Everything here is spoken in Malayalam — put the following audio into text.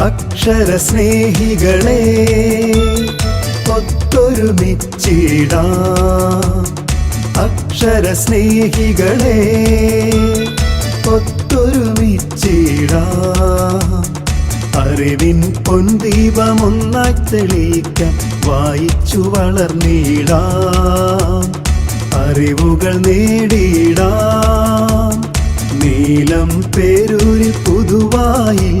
അക്ഷര സ്നേഹികളെ ഒത്തൊരുമിച്ചിടാ. അക്ഷര സ്നേഹികളെ ഒത്തൊരുമിച്ചിടാ. അറിവിൻ പൊൻദീപമൊന്നായി തെളിയിക്കാം വായിച്ചു വളർന്നിടാം. അറിവുകൾ നേടിയിടാം. നീലം പേരൂരി പുതുവായി